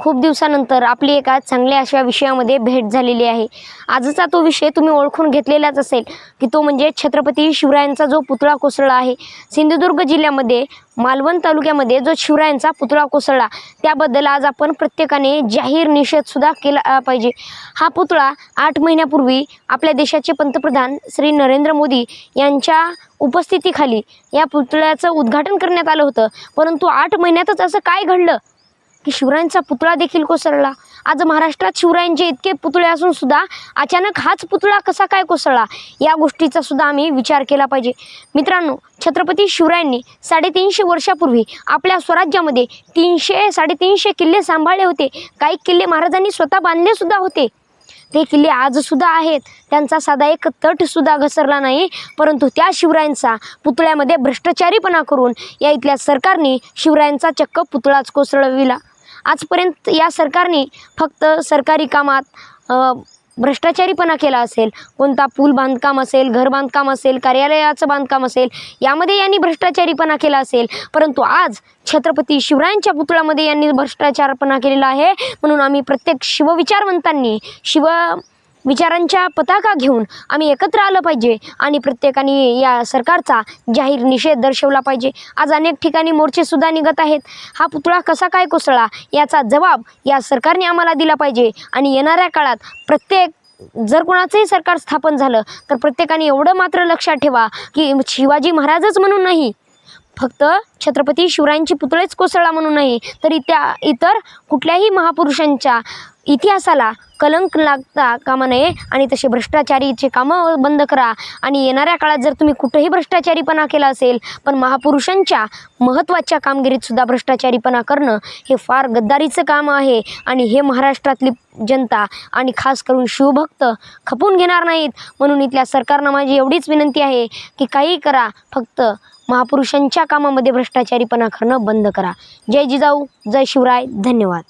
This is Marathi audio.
खूप दिवसानंतर आपली एका चांगल्या अशा विषयामध्ये भेट झालेली आहे. आजचा तो विषय तुम्ही ओळखून घेतलेलाच असेल की तो म्हणजे छत्रपती शिवरायांचा जो पुतळा कोसळला आहे. सिंधुदुर्ग जिल्ह्यामध्ये मालवण तालुक्यामध्ये जो शिवरायांचा पुतळा कोसळला त्याबद्दल आज आपण प्रत्येकाने जाहीर निषेधसुद्धा केला पाहिजे. हा पुतळा आठ महिन्यापूर्वी आपल्या देशाचे पंतप्रधान श्री नरेंद्र मोदी यांच्या उपस्थितीखाली या पुतळ्याचं उद्घाटन करण्यात आलं होतं. परंतु आठ महिन्यातच असं काय घडलं? की शिवरायांचा पुतळा देखील कोसळला. आज महाराष्ट्रात शिवरायांचे इतके पुतळे असून सुद्धा अचानक हाच पुतळा कसा काय कोसळला? या गोष्टीचा सुद्धा आम्ही विचार केला पाहिजे. मित्रांनो छत्रपती शिवरायांनी साडेतीनशे वर्षापूर्वी आपल्या स्वराज्यामध्ये तीनशे साडेतीनशे किल्ले सांभाळले होते. काही किल्ले महाराजांनी स्वतः बांधले सुद्धा होते. ते किल्ले आजसुद्धा आहेत. त्यांचा साधा एक तटसुद्धा घसरला नाही. परंतु त्या शिवरायांचा पुतळ्यामध्ये भ्रष्टाचारीपणा करून या इथल्या सरकारने शिवरायांचा चक्क पुतळाच कोसळविला. आजपर्यंत या सरकारने फक्त सरकारी कामात भ्रष्टाचारीपणा केला असेल कोणता पूल बांधकाम असेल घर बांधकाम असेल कार्यालयाचं बांधकाम असेल यामध्ये यांनी भ्रष्टाचारीपणा केला असेल. परंतु आज छत्रपती शिवरायांच्या पुतळ्यामध्ये यांनी भ्रष्टाचारपणा केलेला आहे. म्हणून आम्ही प्रत्येक शिवविचारवंतांनी शिव विचारांच्या पताका घेऊन आम्ही एकत्र आलं पाहिजे आणि प्रत्येकाने या सरकारचा जाहीर निषेध दर्शवला पाहिजे. आज अनेक ठिकाणी मोर्चेसुद्धा निघत आहेत. हा पुतळा कसा काय कोसळला याचा जबाब या सरकारने आम्हाला दिला पाहिजे आणि येणाऱ्या काळात प्रत्येक जर कोणाचंही सरकार स्थापन झालं तर प्रत्येकाने एवढं मात्र लक्षात ठेवा की शिवाजी महाराजच म्हणून नाही. फक्त छत्रपती शिवरायांची पुतळेच कोसळला म्हणून नाही तरी त्या इतर कुठल्याही महापुरुषांच्या इतिहासाला कलंक लागता कामा नये आणि तसे भ्रष्टाचारीचे कामं बंद करा. आणि येणाऱ्या काळात जर तुम्ही कुठेही भ्रष्टाचारीपणा केला असेल पण महापुरुषांच्या महत्त्वाच्या कामगिरीतसुद्धा भ्रष्टाचारीपणा करणं हे फार गद्दारीचं काम आहे. आणि हे महाराष्ट्रातली जनता आणि खास करून शिवभक्त खपून घेणार नाहीत. म्हणून इथल्या सरकारनं माझी एवढीच विनंती आहे की काही करा फक्त महापुरुषांच्या कामामध्ये भ्रष्टाचारीपणा करणं बंद करा. जय जिजाऊ जय शिवराय धन्यवाद.